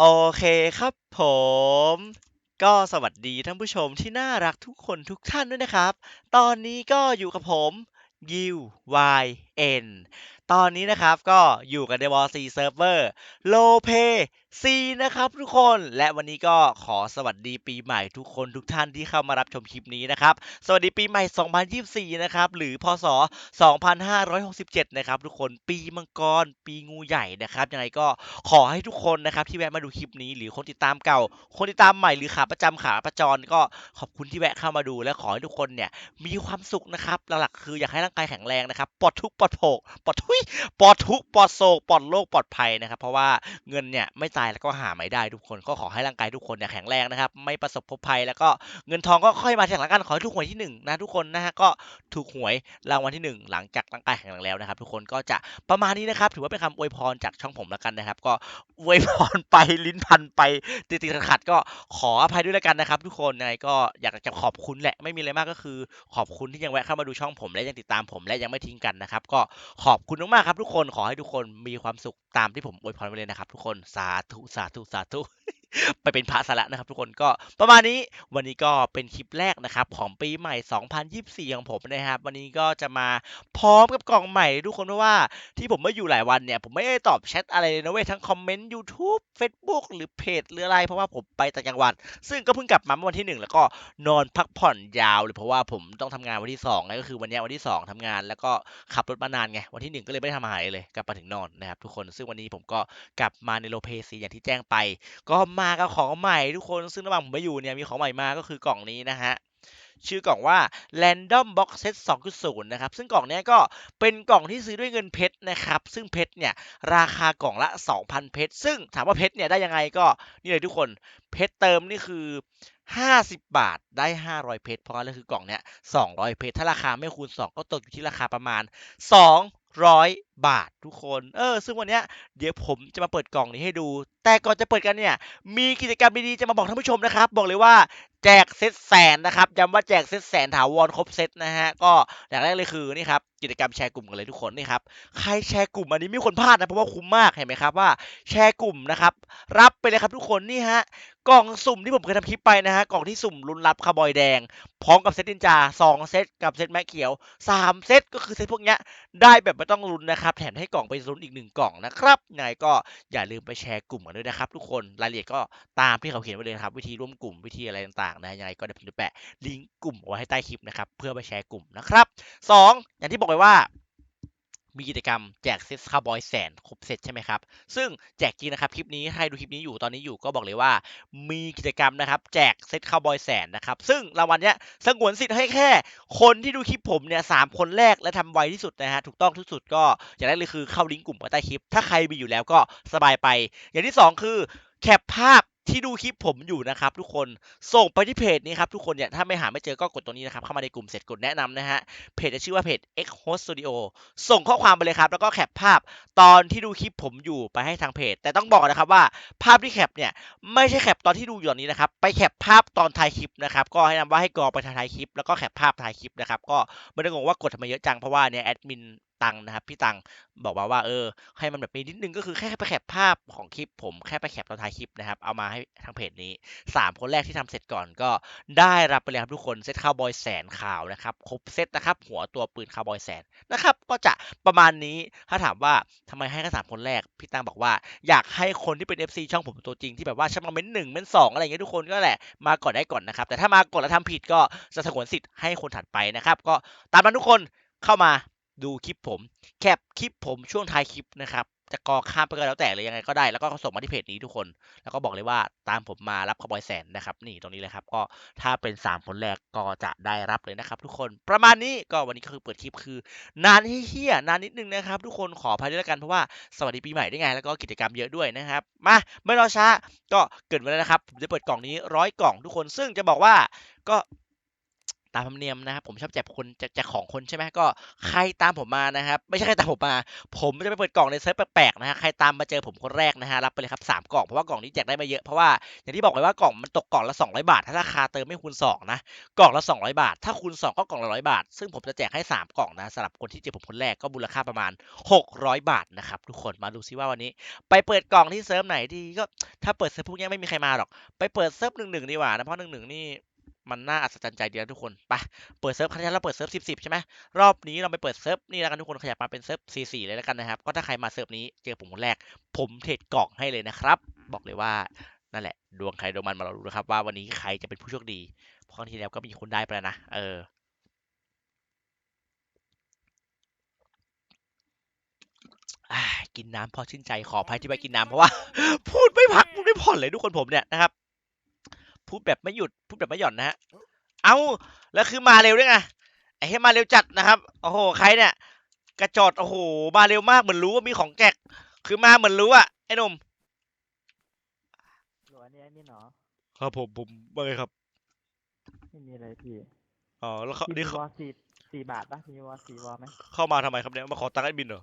โอเคครับผม ก็สวัสดีท่านผู้ชมที่น่ารักทุกคนทุกท่านด้วยนะครับ ตอนนี้ก็อยู่กับผมยิว N ตอนนี้นะครับก็อยู่กันในวอลซีเซิร์ฟเวอร์โลเพซีนะครับทุกคนและวันนี้ก็ขอสวัสดีปีใหม่ทุกคนทุกท่านที่เข้ามารับชมคลิปนี้นะครับ สวัสดีปีใหม่ 2024 นะครับหรือพศ 2567 นะครับทุกคนปีมังกรปีงูใหญ่นะครับยังไงก็ขอให้ทุกคนนะครับที่แวะมาดูคลิปนี้ หรือคนติดตามเก่า คนติดตามใหม่หรือขาประจำขาประจรก็ขอบคุณที่แวะเข้ามาดูและขอให้ทุกคนเนี่ยมีความสุขนะครับหลักๆคืออยากให้ร่างกายแข็งแรงนะครับปลอดทุกปลอดโกปลอดทุยปลอดทุกปลอดโศกปลอดโรคปลอดภัยนะครับ เพราะว่าเงินเนี่ยไม่ตายแล้วก็หาไม่ได้ทุกคนก็ขอให้ร่างกายทุกคนเนี่ยแข็งแรงนะครับ ไม่ประสบพบภัยแล้วก็เงินทองก็ค่อยมาทีหลังกันขอให้ถูกหวยที่หนึ่งนะทุกคนนะฮะก็ถูกหวยรางวัลที่หนึ่งหลังจากร่างกายแข็งแรงแล้วนะครับ ทุกคนก็จะประมาณนี้นะครับถือว่าเป็นคำอวยพรจากช่องผมแล้วกันนะครับ ก็อวยพรไปลิ้นพันไปติดๆขัดก็ขออภัยด้วยแล้วกันนะครับ ทุกคนยังไงก็อยากจะขอบคุณแหละไม่มีอะไรมากก็คือ ขอบคุณที่ยังแวะเข้ามาดูช่องผมและยังติดตามผมและยังไม่ทิ้งกันนะครับก็ขอบคุณมากๆครับทุกคนขอให้ทุกคนมีความสุขตามที่ผมอวยพรไปเลยนะครับ ทุกคนสาธุสาธุสาธุ ไปเป็นพระซะแล้วนะครับทุกคนก็ประมาณนี้วันนี้ก็เป็นคลิปแรกนะครับของปีใหม่ 2024 ของผมนะครับ วันนี้ก็จะมาพร้อมกับกล่องใหม่ทุกคนเพราะว่าที่ผมไม่อยู่หลายวันเนี่ยผมไม่ได้ตอบแชทอะไรเลยนะเว้ยทั้งคอมเมนต์ YouTube Facebook หรือเพจหรืออะไร เพราะว่าผมไปต่างจังหวัด ซึ่งก็เพิ่งกลับมาเมื่อวันที่หนึ่งแล้วก็นอนพักผ่อนยาวเลยเพราะว่าผมต้องทำงานวันที่สองไงก็คือวันนี้วันที่สองทำงาน แล้วก็ขับรถมานานไงวันที่หนึ่งก็เลยไม่ได้ทำอาหารเลยกลับมาถึงนอนนะครับทุกคนซึ่งวันนี้ผมก็กลับมาในโลเพซีอย่างที่แจ้งไปก็มากับของใหม่ทุกคนซึ่งระหว่างผมไปอยู่เนี่ยมีของใหม่มาก็คือกล่องนี้นะฮะชื่อกล่องว่า Random Box Set 2.0 นะครับ ซึ่งกล่องนี้ก็เป็นกล่องที่ซื้อด้วยเงินเพชรนะครับ ซึ่งเพชรเนี่ยราคากล่องละ 2,000 เพชร ซึ่งถามว่าเพชรเนี่ยได้ยังไงก็นี่เลยทุกคน เพชรเติมนี่คือ 50 บาทได้ 500 เพชร เพราะงั้นแล้วคือกล่องเนี้ย200 เพชร ถ้าราคาไม่คูณ 2 ก็ตกอยู่ที่ราคาประมาณ 200 บาททุกคน เออ ซึ่งวันเนี้ยเดี๋ยวผมจะมาเปิดกล่องนี้ให้ดู แต่ก่อนจะเปิดกันเนี่ย มีกิจกรรมดีๆ จะมาบอกท่านผู้ชมนะครับ บอกเลยว่าแจกเซตแสนนะครับย้ำว่าแจกเซตแสนถาวรครบเซตนะฮะ ก็อย่างแรกเลยคือนี่ครับ กิจกรรมแชร์กลุ่มกันเลยทุกคนนี่ครับ ใครแชร์กลุ่มอันนี้ไม่มีคนพลาดนะเพราะว่าคุ้มมากเห็นไหมครับว่าแชร์กลุ่มนะครับ รับไปเลยครับทุกคนนี่ฮะกล่องสุ่มที่ผมเคยทำคลิปไปนะฮะกล่องที่สุ่มลุ้นรับคาร์บอยแดง พร้อมกับเซตนินจา2เซตกับเซตแม็กเขียว 3 เซตก็คือเซตพวกเนี้ยได้แบบไม่ต้องลุ้นนะครับแถมให้กล่องไปลุ้นอีกหนึ่งกล่องนะครับยังไงก็อย่าลืมไปแชร์กลุ่มกันด้วยนะครับทุกคนรายละเอียดก็ตามที่เขาเขียนไว้เลยนะครับ วิธีร่วมกลุ่มวิธีอะไรต่างๆนะยังไงก็เดี๋ยวผมจะแปะลิงก์กลุ่มไว้ให้ใต้คลิปนะครับเพื่อไปแชร์กลุ่มนะครับ 2 อย่างที่บอกไปว่า มีกิจกรรมแจกเซ็ตคาร์บอยแสนครบเซตใช่ไหมครับ ซึ่งแจกจริงนะครับคลิปนี้ใครดูคลิปนี้อยู่ตอนนี้อยู่ก็บอกเลยว่า มีกิจกรรมนะครับแจกเซ็ตคาร์บอยแสนนะครับ ซึ่งรางวัลเนี้ยสงวนสิทธิ์ให้แค่ คนที่ดูคลิปผมเนี่ยสามคนแรกและทำไวที่สุดนะฮะถูกต้องที่สุดก็อย่างแรกเลยคือเข้าลิงก์กลุ่มใต้คลิป ถ้าใครมีอยู่แล้วก็สบายไป อย่างที่สองคือแคปภาพ ที่ดูคลิปผมอยู่นะครับทุกคนส่งไปที่เพจนี้ครับทุกคนเนี่ยถ้าไม่หาไม่เจอก็กดตรงนี้นะครับเข้ามาในกลุ่มเสร็จกดแนะนำนะฮะเพจจะชื่อว่าเพจ X Host Studio ส่งข้อความไปเลยครับแล้วก็แคปภาพตอนที่ดูคลิปผมอยู่ไปให้ทางเพจ แต่ต้องบอกนะครับว่าภาพที่แคปเนี่ยไม่ใช่แคปตอนที่ดูอยู่ตอนนี้นะครับไปแคปภาพตอนถ่ายคลิปนะครับก็ให้นำว่าให้กรอไปถ่ายคลิป แล้วก็แคปภาพถ่ายคลิปนะครับก็ไม่ได้งงว่ากดทำไมเยอะจังเพราะว่าเนี่ยแอดมิน ตังนะครับพี่ตังบอกมาว่าเออ ให้มันแบบมีนิดนึงก็คือแค่ไปแคปภาพของคลิป ผมแค่ไปแคปตอนถ่ายคลิปนะครับเอามาให้ทางเพจนี้ 3 คนแรกที่ทำเสร็จก่อนก็ได้รับไปเลยครับทุกคนเซตคาวบอยแสนข่าวนะครับครบเซตนะครับหัวตัวปืนคาวบอยแสนนะครับก็จะประมาณนี้ถ้าถามว่าทำไมให้แค่สามคนแรกพี่ตังบอกว่าอยากให้คนที่เป็น FC ช่องผมตัวจริงที่แบบว่าช่างมาเม้นหนึ่งเม้นสองอะไรอย่างเงี้ยทุกคนก็แหละมาก่อนได้ก่อนนะครับแต่ถ้ามากดแล้วทำผิดก็จะสงวนสิทธิ์ให้คนถัดไปนะครับ ก็ตามนั้นทุกคนเข้ามา ดูคลิปผมแคปคลิปผมช่วงท้ายคลิปนะครับจะกอข้ามไปก็แล้วแต่เลยยังไงก็ได้แล้วก็ส่งมาที่เพจนี้ทุกคน แล้วก็บอกเลยว่าตามผมมารับคาร์บอยแสนนะครับ นี่ตรงนี้เลยครับ ก็ถ้าเป็น3คนแรกก็จะได้รับเลยนะครับ ทุกคนประมาณนี้ก็วันนี้ก็คือเปิดคลิปคือ นานเฮี้ยนานนิดนึงนะครับ ทุกคนขออภัยด้วยแล้วกันเพราะว่าสวัสดีปีใหม่ด้วยไง แล้วก็กิจกรรมเยอะด้วยนะครับ มาไม่รอช้าก็เกิดมาแล้วนะครับผมจะเปิดกล่องนี้ร้อยกล่องทุกคนซึ่งจะบอกว่าก็ ตามธรรมเนียมนะครับผมชอบแจกคนแจกแจกของคนใช่ไหมก็ใครตามผมมานะครับ ไม่ใช่ใครตามผมมา ผมจะไปเปิดกล่องในเซิร์ฟแปลกๆนะฮะใครตามมาเจอผมคนแรกนะฮะรับไปเลยครับสามกล่องเพราะว่ากล่องนี้แจกได้มาเยอะเพราะว่าอย่างที่บอกไปว่ากล่องมันตกกล่องละ200 บาท ถ้าราคาเติมไม่คูณ2นะกล่องละ 200 บาท ถ้าคูณ2ก็กล่องละ100 บาท ซึ่งผมจะแจกให้สามกล่องนะสำหรับคนที่เจอผมคนแรกก็มูลค่าประมาณ 600 บาทนะครับทุกคนมาดูซิว่าวันนี้ ไปเปิดกล่องที่เซิร์ฟไหนดีก็ถ้าเปิดเซิร์ฟพวกนี้ไม่มีใครมาหรอกไปเปิดเซิร์ฟหนึ่งหนึ่งดีกว่านะเพราะหนึ่งหนึ่งนี่ มันน่าอัศจรรย์ใจเดีนะทุกคนไปเปิดเซิร์ฟครั้งที่แล้วเราเปิดเซิร์ฟสิบสิบใช่ไหมรอบนี้เราไปเปิดเซิร์ฟนี่แล้วกันทุกคนขยับมาเป็นเซิร์ฟสี่สี่เลยแล้วกันนะครับ ก็ถ้าใครมาเซิร์ฟนี้เจอผมคนแรก ผมเทรดกล่องให้เลยนะครับ บอกเลยว่านั่นแหละ ดวงใครดวงมันมาเราดูนะครับ ว่าวันนี้ใครจะเป็นผู้โชคดีเพราะครั้งที่แล้วก็มีคนได้ไปแล้วนะเออกินน้ำพอชื่นใจขออภัยที่ไปกินน้ำเพราะว่า พูดไม่พักพูดไม่ผ่อนเลยทุกคนผมเนี่ยนะครับ พูดแบบไม่หยุดพูดแบบไม่หย่อนนะฮะเอาแล้วคือมาเร็วด้วยไงไอ้ให้มาเร็วจัดนะครับโอ้โหใครเนี่ย กระจอดโอ้โหมาเร็วมากเหมือนรู้ว่ามีของแจกคือมาเหมือนรู้อะไอ้หนุ่มหรืออันนี้อันนี้เนาะครับผมผมว่าไงครับไม่มีอะไรพี่อ๋อแล้วเขาพี่นี่มีเขาวอลสี่สี่บาทปะมีวอลสี่วอลไหมเข้ามาทำไมครับเนี่ยมาขอตังค์ไอ้บินเหรอ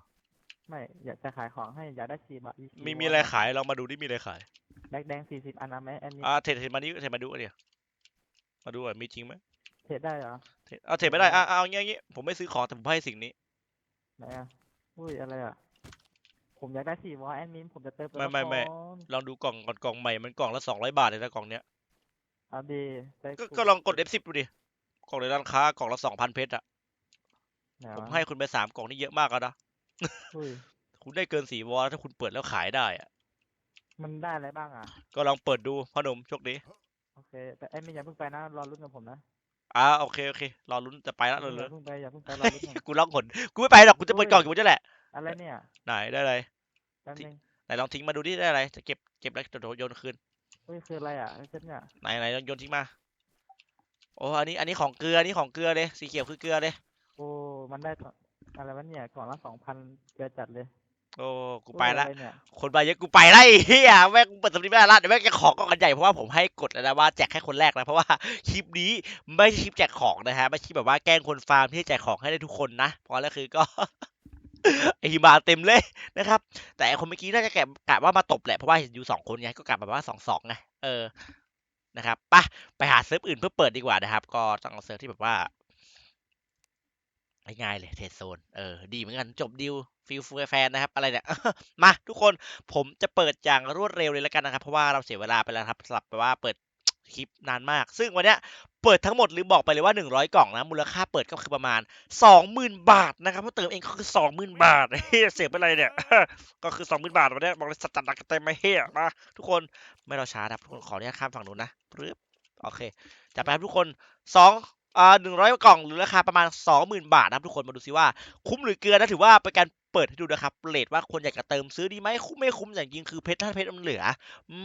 ไม่อยากจะขายของให้อยากได้สี่บาทมีมีอะไรขายเรามาดูดิมีอะไรขาย แดงแดงสี่สิบอันนะไหมอันนี้อ่าเทรดเทรดมาดิเทรดมาดูอันเนี้ยมาดูอะมีจริงไหมเทรดได้เหรอ เทรดเอาเทรดไม่ได้อะเอาอย่างงี้อย่างงี้ผมไม่ซื้อของแต่ผมให้สิ่งนี้ ไหนอะอุ้ยอะไรอะ ผมอยากได้สี่วอลแอดมิน ผมจะเติมไม่ไม่ไม่ลองดูกล่องก่อนกล่องใหม่มันกล่องละสองร้อยบาทเลยนะกล่องเนี้ยเอาดีไปก็กูก็ลองกด F10 ดูดิกล่องในร้านค้ากล่องละสองพันเพชรอะไหนผมวะให้คุณไปสามกล่องนี่เยอะมากแล้วนะอุ้ยคุณได้เกินสี่วอลถ้าคุณเปิดแล้วขายได้อะ มันได้อะไรบ้างอะ ก็ลองเปิดดูพ่อหนุ่มโชคดีโอเค แต่แอดมินอย่าเพิ่งไปนะ รอรุ่นกับผมนะอ่าโอเคโอเครอลุ้นจะไปอละย่าเลยเพิ่งไปอย่าเพิ่งไปรอรุ่นก่อนกูล็อกหนกูไม่ไปหรอกกูจะเปิดกล่องอยู่นี่แหละอะไรเนี่ยไหนได้อะไรแป๊บที่นึงไหนลองทิ้งมาดูดิได้อะไรจะเก็บเก็บแล้วโดดโยนคืนอุ้ยคืออะไรอะไอ้เจ็ดเนี่ยไหนไหนลองโยนทิ้งมา โอ้อันนี้ อันนี้ของเกลือ อันนี้ของเกลือเลย สีเขียวคือเกลือเลย โอ้มันได้ก่อนอะไรวะเนี่ยก่อนละสองพันเกลือจัดเลย โอ้กูอุ้ยไปละอะไรเนี่ยคนไปเยอะกูไปละไอ้เฮียแม่งเปิดสำนีไม่ได้ละเดี๋ยวแม่งจะขอกล่องกันใหญ่เพราะว่าผมให้กดแล้วนะว่าแจกแค่คนแรกนะเพราะว่าคลิปนี้ไม่ใช่คลิปแจกของนะฮะไม่ใช่แบบว่าแกล้งคนฟาร์มที่จะแจกของให้ได้ทุกคนนะเพราะแล้วคือก็ ไอมาเต็มเลยนะครับ แต่ไอ้คนเมื่อกี้น่าจะแกะกะว่ามาตบแหละเพราะว่าเห็นอยู่สองคนไงก็กะแบบว่าสองสองไงเออนะครับไปไปหาเซิร์ฟอื่นเพื่อเปิดดีกว่านะครับ ก็ต้องเอาเซิร์ฟที่แบบว่า ง่ายเลยเทสโซน เออ ดีเหมือนกัน จบดิวฟิลฟูแฟนนะครับ อะไรเนี่ย มาทุกคน ผมจะเปิดอย่างรวดเร็วเลยแล้วกันนะครับ เพราะว่าเราเสียเวลาไปแล้วครับสำหรับแบบว่าเปิดคลิปนานมาก ซึ่งวันเนี้ยเปิดทั้งหมดลืมบอกไปเลยว่า 100 กล่องนะ มูลค่าเปิดก็คือประมาณ 20,000 บาทนะครับ เพราะเติมเองก็คือ 20,000 บาทเฮ้ยเสียไปเลยเนี่ย ก็คือ 20,000 บาทวันเนี้ยบอกเลยสัจจัดหนักเต็มไม่เฮียมา ทุกคน ไม่รอช้านะครับทุกคน ขออนุญาตข้ามฝั่งนู้นนะปึ๊บ โอเคจัดไปครับทุกคนส อ่าหนึ่งร้อยกล่องหรือราคาประมาณ 20,000 บาทนะครับทุกคนมาดูซิว่าคุ้มหรือเกลือนะถือว่าเป็นการเปิดให้ดูนะครับเลทว่าคนอยากจะเติมซื้อดีไหมคุ้มไม่คุ้มอย่างจริงคือเพชรถ้าเพชรมันเหลือ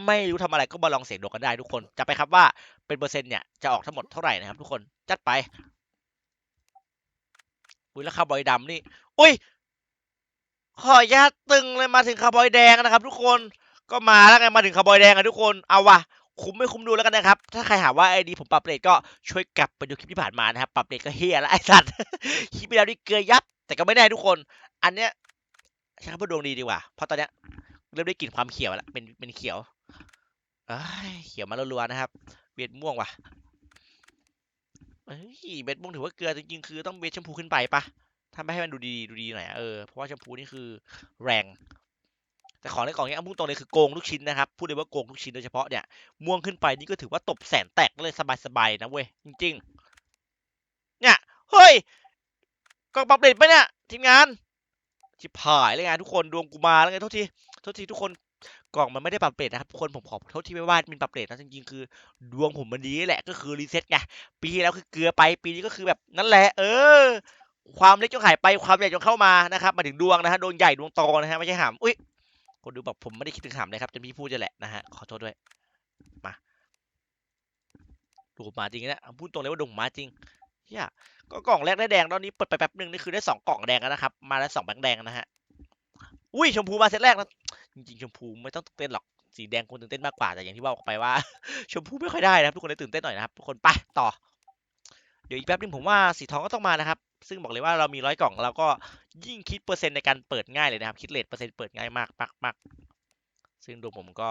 ไม่รู้ทำอะไรก็มาลองเสี่ยงดวงกันได้ทุกคนจะไปครับว่าเป็นเปอร์เซ็นต์เนี่ยจะออกทั้งหมดเท่าไหร่นะครับทุกคนจัดไปอุ้ยแล้วคาร์บอยดำนี่อุ้ยขอญาตตึงเลยมาถึงคาร์บอยแดงนะครับ ทุกคนก็มาแล้วไงมาถึงคาร์บอยแดงอะทุกคนเอาวะ คุ้มไม่คุ้มดูแล้วกันนะครับ ถ้าใครหาว่าไอดีผมปรับเลทก็ช่วยกลับไปดูคลิปที่ผ่านมานะครับ ปรับเลทก็เฮียล้วไอสัตว์ คลิปที่แล้วนี่เกลือยับ แต่ก็ไม่แน่ทุกคน อันเนี้ยใช้คำว่าดวงดีดีกว่า เพราะตอนเนี้ยเริ่มได้กลิ่นความเขียวแล้ว เป็น เป็นเขียวเขียวมารัวๆนะครับ เบ็ดม่วงว่ะเอ้ยเบ็ดม่วงถือว่าเกลือจริงๆคือต้องเบ็ดแชมพูขึ้นไปปะถ้าไม่ให้มันดูดีดูดีหน่อย เออ เพราะว่าแชมพูนี่คือแรง แต่ของในกล่องนี้เอาพูดตรงเลยคือโกงทุกชิ้นนะครับพูดเลยว่าโกงทุกชิ้นโดยเฉพาะเนี่ยม่วงขึ้นไปนี่ก็ถือว่าตบแสนแตกเลยสบายๆนะเว้ยจริงๆเนี่ยเฮ้ยกล่องปรับเลทปะเนี่ยทีมงานชิบหายเลยไงทุกคนดวงกูมาแล้วไงโทษทีโทษทีทุกคนกล่องมันไม่ได้ปรับเลทนะครับทุกคนผมขอโทษที่ไม่ว่ามินปรับเลทนะจริงๆคือดวงผมมันดีแหละก็คือรีเซ็ตไงปีที่แล้วคือเกลือไปปีนี้ก็คือแบบนั่นแหละ เออ ความเล็กจงหายไปความใหญ่จงเข้ามานะครับมาถึงดวงนะฮะดวงใหญ่ดวงโตนะฮะไม่ใช่หามอุ้ย คนดูบอกผมไม่ได้คิดถึงหามเลยครับจนพี่พูดจะแหละนะฮะขอโทษด้วยมาดูมาจริงนะพูดตรงเลยว่าดวงมาจริงเฮียก็กล่องแรกได้แดงตอนนี้เปิดไปแป๊บหนึ่งนี่คือได้สองกล่องแดงแล้วนะครับ มาแล้วสองแบงค์แดงนะฮะอุ้ยชมพูมาเซตแรกนะจริงๆชมพูไม่ต้องตื่นเต้นหรอกสีแดงควรตื่นเต้นมากกว่าแต่อย่างที่บอกไปว่า ชมพูไม่ค่อยได้นะครับทุกคนเลยตื่นเต้นหน่อยนะครับทุกคนไปต่อ เดี๋ยวอีกแป๊บนึงผมว่าสีทองก็ต้องมานะครับ ซึ่งบอกเลยว่าเรามีร้อยกล่องเราก็ยิ่งคิดเปอร์เซ็นต์ในการเปิดง่ายเลยนะครับ คิดเลทเปอร์เซ็นต์เปิดง่ายมากมากมากซึ่งดวงผมก็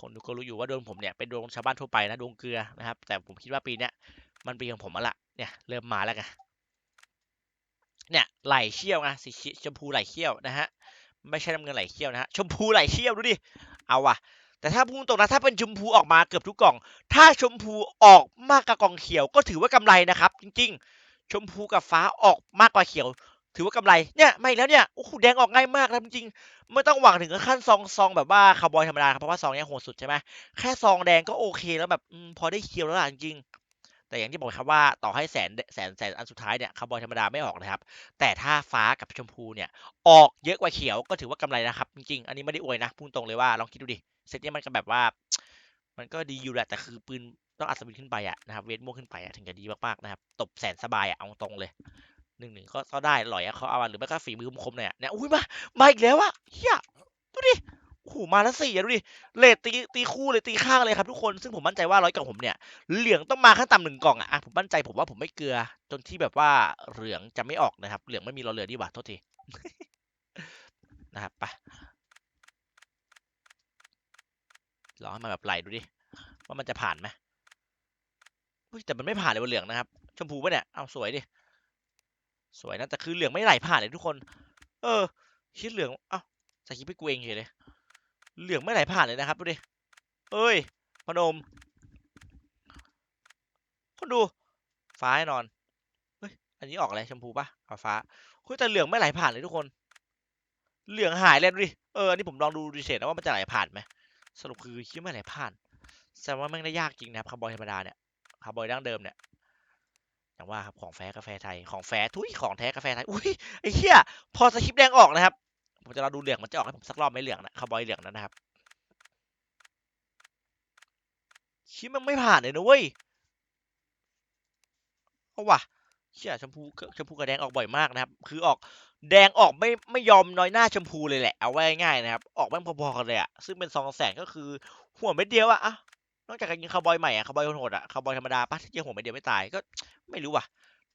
คนดูก็รู้อยู่ว่าดวงผมเนี่ยเป็นดวงชาวบ้านทั่วไปนะดวงเกลือนะครับ แต่ผมคิดว่าปีเนี้ยมันปีของผมละเนี่ยเริ่มมาแล้วไงเนี่ยไหลเขี้ยวไงสีชมพูไหลเขี้ยวนะฮะไม่ใช่น้ำเงินไหลเขี้ยวนะฮะชมพูไหลเขี้ยวดูดิเอาว่ะแต่ถ้าพูดตรงนะถ้าเป็นชมพูออกมาเกือบทุกกล่อง ถ้าชมพูออกมากกว่ากล่องเขียวก็ถือว่ากำไรนะครับ จริง ๆ ชมพูกับฟ้าออกมากกว่าเขียว ถือว่ากำไรเนี่ยไม่แล้วเนี่ยโอ้โหแดงออกง่ายมากนะจริงไม่ต้องหวังถึงขั้นซองซองแบบว่าคาร์บอยธรรมดาครับเพราะว่าซองเนี้ยโหดสุดใช่ไหมแค่ซองแดงก็โอเคแล้วแบบอพอได้เคียวแล้วล่ะจริงแต่อย่างที่บอกครับว่าต่อให้แสนแสนแสนอันสุดท้ายเนี่ยคาร์บอยธรรมดาไม่ออกนะครับ แต่ถ้าฟ้ากับชมพูเนี่ย ออกเยอะกว่าเขียวก็ถือว่ากำไรนะครับ จริงๆ อันนี้ไม่ได้อวยนะ พูดตรงเลยว่าลองคิดดูดิ เซตเนี้ยมันก็แบบว่า มันก็ดีอยู่แหละแต่คือปืน ต้องอัศวินขึ้นไปอะนะครับเวทม่วงขึ้นไปอะถึงจะดีมากๆนะครับตบแสนสบายอะเอาตรงเลยหนึ่งหนึ่งก็ก็ได้หลอยอะเขาเอาหรือไม่ก็ฝีมือคมๆเนี่ยเนี่ยอุ้ยมามาอีกแล้วอะเฮียดูดิโอ้โหมาแล้วสี่อะดูดิเลทตีตีคู่เลยตีข้างเลยครับทุกคนซึ่งผมมั่นใจว่าร้อยกล่องผมเนี่ยเหลืองต้องมาขั้นต่ำหนึ่งกล่องอะอะผมมั่นใจผมว่าผมไม่เกลือ จนที่แบบว่าเหลืองจะไม่ออกนะครับ เหลืองไม่มีรอเรือดีกว่าโทษทีนะครับไปลองให้มันแบบไหลดูดิว่ามันจะผ่านไหม ฮ้ยแต่มันไม่ผ่านเลยบนเหลืองนะครับ ชมพูปะเนี่ยเอาสวยดิสวยนะแต่คือเหลืองไม่ไหลผ่านเลยทุกคน เออคิดเหลืองเอ้าสกิปให้กูเองเฉยเลยเหลืองไม่ไหลผ่านเลยนะครับดูดิเอ้ยพนมคนดู ฟ้าแน่นอนเฮ้ยอันนี้ออกอะไรชมพูปะเอาฟ้าเฮ้ยแต่เหลืองไม่ไหลผ่านเลยทุกคน เหลืองหายเลยดูดิเอออันนี้ผมลองดูดีเฉยนะว่ามันจะไหลผ่านไหมสรุปคือคิดไม่ไหลผ่านแสดงว่าแม่งได้ยากจริงนะครับคาร์บอยธรรมดาเนี่ย คาร์บอยดั้งเดิมเนี่ยอย่างว่าครับของแฟ้กาแฟไทยของแฟ้ทุยของแท้กาแฟไทยอุ้ยไอ้เหี้ยพอสคริปต์แดงออกนะครับผมจะรอดูเหลืองมันจะออกให้ผมสักรอบไหมเหลืองนะคาร์บอยเหลืองนั้นนะครับคิดมันไม่ผ่านเลยนะเว้ยเอาว่ะเชี่ยชมพูชมพูกับแดงออกบ่อยมากนะครับ คือออกแดงออกไม่ไม่ยอมน้อยหน้าชมพูเลยแหละเอาไว้ง่ายๆนะครับ ออกแม่งพอๆกันเลยอะซึ่งเป็นสองแสนก็คือหัวเม็ดเดียวอะอะ นอกจากการยิงคาร์บอยใหม่อะคาร์บอยโหดอะคาร์บอยธรรมดาปะที่ยิงหัวเม็ดเดียวไม่ตายก็ไม่รู้ว่ะ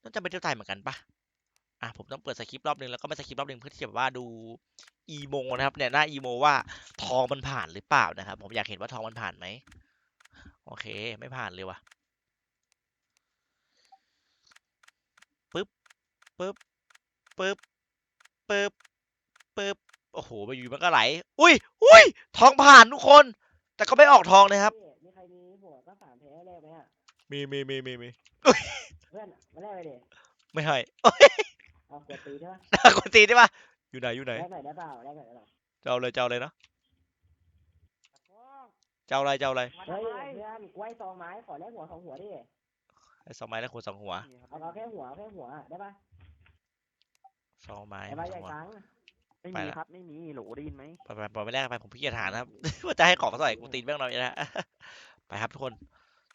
น่าจะไม่ได้ตายเหมือนกันปะอะผมต้องเปิดสคริปต์รอบนึงแล้วก็ไม่สคริปต์รอบนึงเพื่อที่จะแบบว่าดูอีโมนะครับเนี่ยหน้าอีโมว่าทองมันผ่านหรือเปล่านะครับผมอยากเห็นว่าทองมันผ่านไหมโอเค ไม่ผ่านเลยว่ะปึ๊บปึ๊บปึ๊บปึ๊บปึ๊บโอ้โหไปอยู่มันก็ไหล อุ้ยอุ้ยทองผ่านทุกคน แต่ก็ไม่ออกทองนะครับ มีใครมีหัวก็สามแพ้แรกไหมอะมีมีมีมีมีเพื่อนมาแรกไปดิไม่ให้เอาขวดตีใช่ปะน่ากวนตีนได้ปะอยู่ไหนอยู่ไหนแรกหน่อยได้เปล่าแรกหน่อยได้เปล่าจะเอาเลยจะเอาเลยเนาะจะเอาอะไรจะเอาอะไรเฮ้ยเพื่อนกล้วยซองไม้ขอแลกหัวสองหัวดิไอ้สองไม้แล้วคนสองหัวเอาเอาแค่หัวเอาแค่หัวได้ปะสองไม้ไอ้สใบองใหญ่หัวครั้งไม่ไปมีละครับไม่มีโหลได้ยินไหมไปไปไปไม่แรกไปผมพี่เกียจหานะครับ ว่าจะให้ของเท่าไหร่กูตีนแม่งหน่อยนะ ไปครับทุกคน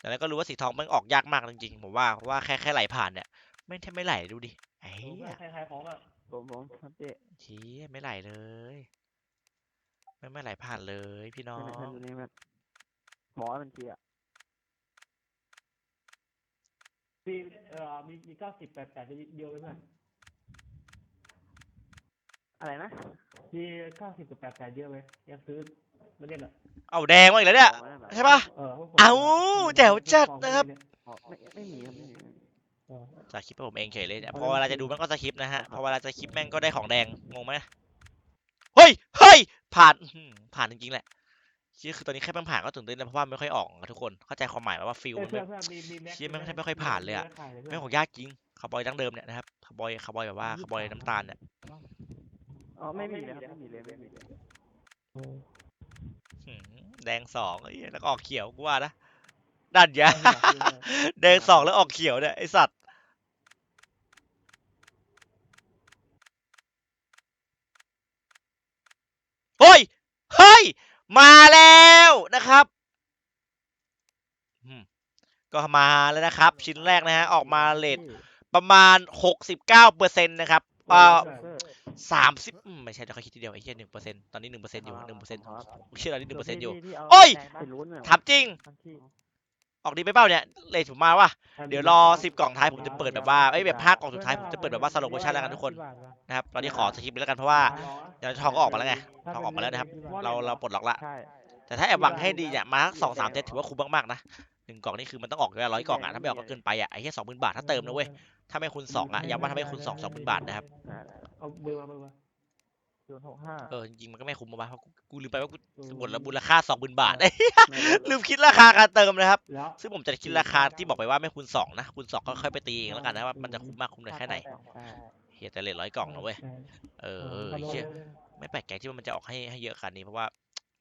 จากนั้นก็รู้ว่าสีทองแม่งออกยากมากจริงๆผมว่าเพราะว่าแค่แค่ไหลผ่านเนี่ยไม่งแทบไม่ไหลดูดิไอ้เหี้ยใครใครของอะผมผมครับเจ๊เชี้ยไม่ไหลเลย ไม่ไม่ไหลผ่านเลย พี่น้อนั่นงนั่นดูนี่มันหมอบัญชีอะมีเอ่อมีมีเก้าสิบแปดแปดเดียวเลยเพื่อนอะไรนะมีเก้าสิบกับแปดแปดเดียวเลยอยากซื้อ มาเล่นอะเอาแดงมาอีกแล้วเนี่ยหมอนั่นเหรอใช่ปะ เออพวกผมเอ้าแจ๋วจัดนะครับอ๋อไม่ไม่มีครับไม่มีเออสคริปต์ผมเองเฉยเลยเนี่ยเอาพอเวลาจริจะงดูมันก็สคริปต์นะฮะพอเวลาจะคลิปแม่งก็ได้ของแดงงงไหมเฮ้ยเฮ้ยผ่านอื้อหือผ่านจริงๆแหละชี่คือตอนนี้แค่แม่งผ่านก็ตื่นเต้นแล้วเพราะว่าไม่ค่อยออกอะทุกคนเข้าใจความหมายไหมว่าฟิลเอ้ยมันเพื่ไม่อนเพื่อนมีมีแม็กเชี่ยแม่งแทบไม่ค่อยผ่านเลยอะแม็กขายเลยเพื่อนแม่งของยากจริงคาร์บอยดั้งเดิมเนี่ยนะครับคาร์บอยคาร์บอยแบบว่าคาร์บอยน้ำตาลเนี่ยอ๋อไม่มีเลยครับไม่มีเลยไม่มีเลยเออหืม แดงสองไอ้เหี้ยแล้วก็ออกเขียวกูว่านะดันยาไม่อยากซื้อเลยแดงสองแล้วออกเขียวเนี่ยไอสัตว์เฮ้ยเฮ้ย มาแล้วนะครับก็มาแล้วนะครับ ชิ้นแรกนะฮะ ออกมาเลทประมาณ 69เปอร์เซ็นต์นะครับอ่อเซอร์ สามสิบไม่ใช่เดี๋ยวค่อยคิดทีเดียวไอ้เหี้ยหนึ่งเปอร์เซ็นต์ตอนนี้หนึ่งเปอร์เซ็นต์อยู่หนึ่งเปอร์เซ็นต์ครับเชื่อตอนนี้หนึ่งเปอร์เซ็นต์อยู่ที่ที่าโอ้ยแดงปะไปลุ้นเหรอถามจริงบางที่ออกดีไปเปล่าเนี่ย เลทผมมาว่ะ เดี๋ยวรอสิบกล่องท้ายผมจะเปิดแบบว่าเอ้ยแบบห้ากล่องสุดท้ายผมจะเปิดแบบว่าสโลโมชั่นแล้วกันทุกคนนะครับ ตอนนี้ขอสกิปไปแล้วกันเพราะว่าเดี๋ยวทองก็ออกมาแล้วไง ทองออกมาแล้วนะครับ เราเราปลดล็อกละใช่แต่ถ้าแอบหวังให้ดีเนี่ยมาสองสามเซตถือว่าคุ้มมากๆนะหนึ่งกล่องนี่คือมันต้องออกอยู่แล้วร้อยกล่องอะถ้าไม่ออกก็เกินไปอะไอ้แค่สองหมื่นบาทถ้าเติมนะเว้ยถ้าไม่คูณสองอะย้ำว่าถ้าไม่คูณสองสองหมื่นบาทนะครับใช่ เอาเบอร์มาเบอร์มาศูนย์หกห้า เออจริงๆมันก็ไม่คุ้มมาเพราะกูกูลืมไปว่ากูหมดแล้วมูลค่าสองหมื่นบาทไม่รู้ลืมคิดราคาการเติมนะครับ แล้ว ซึ่งผมจะคิดราคาที่บอกไปว่าไม่คูณสองนะคูณสองก็ค่อยไปตีเองแล้วกันนะว่ามันจะคุ้มมากคุ้มน้อยแค่ไหนใช่เฮียแต่เลทร้อยกล่องนะเว้ยเออเออไอ้เชี่ยไม่แปลกใจที่ว่ามันจะออกให้ให้เยอะขนาดนี้เพราะว่า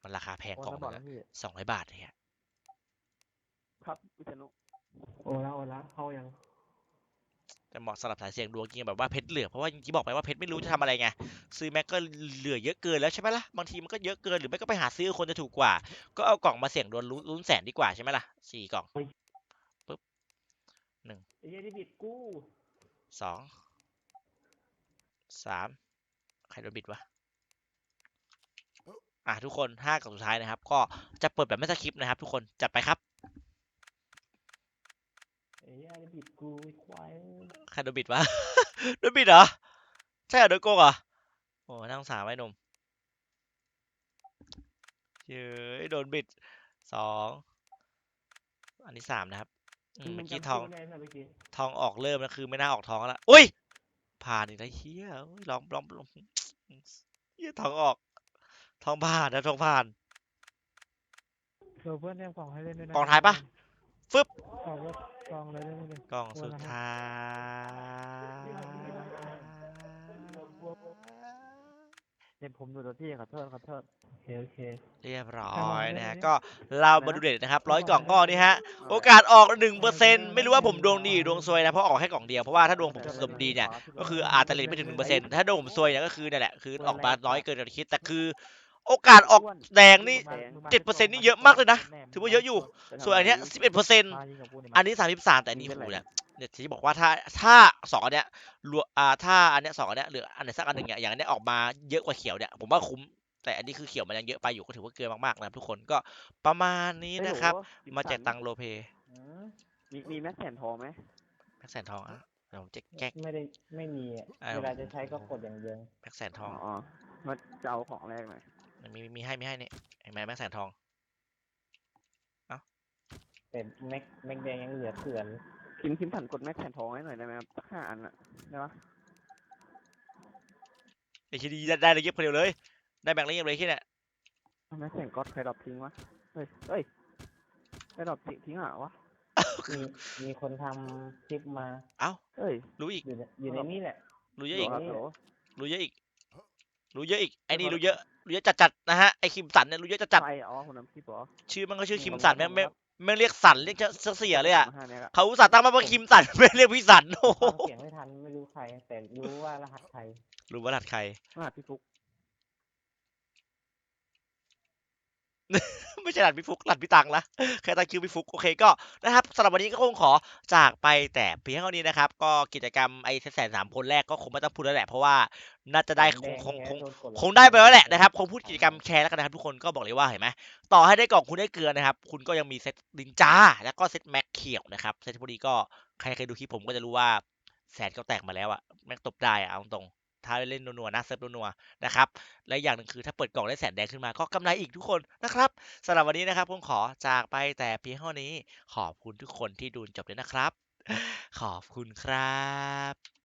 มันราคาแพงโอ้กล่องแล้วหบอนึกงนะพี่สองร้อยบาทเนี่ยครับวิษณุโอ้ละโอ้ละเข้ายัง แต่เหมาะสำหรับสายเสี่ยงดวงจริงแบบว่าเพชรเหลือเพราะว่าจริงๆบอกไปว่าเพชรไม่รู้จะทำอะไรไงซื้อแม็กก็เหลือเยอะเกินแล้วใช่ไหมล่ะบางทีมันก็เยอะเกินหรือไม่ก็ไปหาซื้อคนจะถูกกว่า ก็เอากล่องมาเสี่ยงดวงลุ้นลุ้นแสนดีกว่าใช่ไหมล่ะสี่กล่องไอ้เหี้ยที่บิดกู้สองสามใครโดนบิดวะอะทุกคนห้ากล่องสุดท้ายนะครับ ก็จะเปิดแบบไม่สคริปต์นะครับ ทุกคนจัดไปครับ ไอ้เหี้ยที่บิดกู้ไอ้ควาย ใครโดนบิดวะ โดนบิดเหรอ ใช่เหรอโดนโกงเหรอ โอ้นั่าสงสารไว้หนุ่มเย้ยโดนบิดสอง อันนี้สามนะครับอืมเมื่อกี้ทอง จำชื่ไม่ได้ใช่ไหมเมื่อกี้ทองออกเริ่มแล้วคือไม่น่าออกทองแล้วอุ้ย ผ่านอีกแล้วเฮียอุ้ยลองลองลองเฮียทองออก ทองผ่านนะทองผ่าน เผื่อเพื่อนเตรียมกล่องให้เล่นด้วยนะกล่องท้ายปะฟึบกล่องรถกล่องเลยเล่นเลยก ล่องโอ้สุดนะครับท้าย เนี่ยผมอยู่ตัวที่ขอโทษขอโทษโอเคโอเค เรียบร้ทำอไมยไม่นะฮะได้ก็เรามาดูเด็ดนะครับร้อยกล่องก็นี่ฮะ โอกาสออกหนึ่งเปอร์เซ็นต์ไม่รู้ว่าผมดวงดีหรือดวงซวยนะ เพราะออกแค่กล่องเดียว เพราะว่าถ้าดวงผมสมดีเนี่ย ก็คืออาจจะเลทไม่ถึงหนึ่งเปอร์เซ็นต์ถ้าดวงผมซวยเนี่ยก็คือเนี่ยแหละ คือออกมาน้อยเกินกว่าที่คิด แต่คือ โอกาสออกแดงนี่ 7%นี่เยอะมากเลยนะถือว่าเยอะอยู่ ส่วนอันเนี้ยสิบเอ็ดเปอร์เซ็นต์มายิงกับกูนี่อัมานนี้สามสิบสามแต่อันนี้ไม่โหเป็นไรเนี่ยเนี่ยที่บอกว่าถ้าถ้าสองอันเนี้ยรวมอ่าถ้าอันเนี้ยสองอันเนี้ยหรืออันไหนสักอันหนึ่งเนี่ยอย่างอันเนี้ยออกมาเยอะกว่าเขียวเนี่ยผมว่าคุ้มแต่อันนี้คือเขียวมันยังเยอะไปอยู่ก็ถือว่าเกินมากๆนะครับทุกคนก็ประมาณนี้เฮ้ยนะครับโหมาแจกตังค์โลเพมีมีแม็กแสนทองไหมแม็กแสนทองอะเดี๋ยวผมจะแก๊กไม่ได้ไม่มีอะอ่าเวลาจะใช้ก็กดอย่างเดียวแม็กแสนทอ๋อองอ๋อมาจะเอาของแรกหน่อย มันมีมีให้มีให้นี่เห็นไหมแม็กแสนทอง แต่แม็กแม็กแดงยังเหลือเขื่อนคิมคิมผันกดแม็กแสนทองให้หน่อยได้ไหมครับสักห้าอันอะได้ปะไอ้ทีดีได้เลยเย็บคนเดียวเลย ได้แบ่งเลยเย็บเลยแค่เนี่ยเอาแม็กแสนก๊อตใครดรอปทิ้งวะ เฮ้ยเฮ้ยใครดรอปทิ้งทิ้งอะวะ มีมีคนทำคลิปมาเฮ้ยรู้อีก อยู่ในอยู่ในนี้แหละ รู้เยอะอีกโหลครับโหลรู้เยอะอีก รู้เยอะอีก ไอ้นี่ไม่พอรู้เยอะ รู้เยอะจัดๆนะฮะไอ้คิมสันเนี่ยรู้เยอะจัดใครอ๋อคนนำคลิปเหรอๆชื่อมันก็ชื่ออืมคิมสันแม่งแม่งแม่งเรียกสันเรียกเจ้าเสียเลยอะห้าแม็กอะเขาอุตส่าห์ตั้งมาว่าคิมสันไม่เรียกพี่สันโอ้โหฟังเสียงไม่ทันไม่รู้ใคร แต่รู้ว่ารหัสใครรู้ว่าหลัดใครรหัสพี่ฟุก ไม่ใช่หลัดพี่ฟุกหลัดพี่ตังละแค่ตั้งชื่อพี่ฟุกโอเคก็นะครับสำหรับวันนี้ก็คงขอจากไปแต่เพียงเท่านี้นะครับ ก็กิจกรรมไอ้แสนสามคนแรกก็คงไม่ต้องพูดแล้วแหละเพราะว่าน่าจะได้คงคงคงคงได้ไปแล้วแหละนะครับคงพูดกิจกรรมแชร์แล้วกันนะครับทุกคนก็บอกเลยว่าเห็นไหมต่อให้ได้กล่องคุณได้เกลือนะครับ คุณก็ยังมีเซตลินจาแล้วก็เซตแม็กเขียวนะครับเซตพวกนี้ก็ใครเคยดูคลิปผมก็จะรู้ว่าแสนก็แตกมาแล้วอะแม็กตบได้อะเอาตรงๆ ถ้าเล่นนัวๆนะเซิร์ฟนัวๆนะครับและอย่างหนึ่งคือถ้าเปิดกล่องได้แสนแดงขึ้นมาก็กำไรอีกทุกคนนะครับสำหรับวันนี้นะครับผมขอจากไปแต่เพียงเท่านี้ขอบคุณทุกคนที่ดูจนจบเลยนะครับ ขอบคุณครับ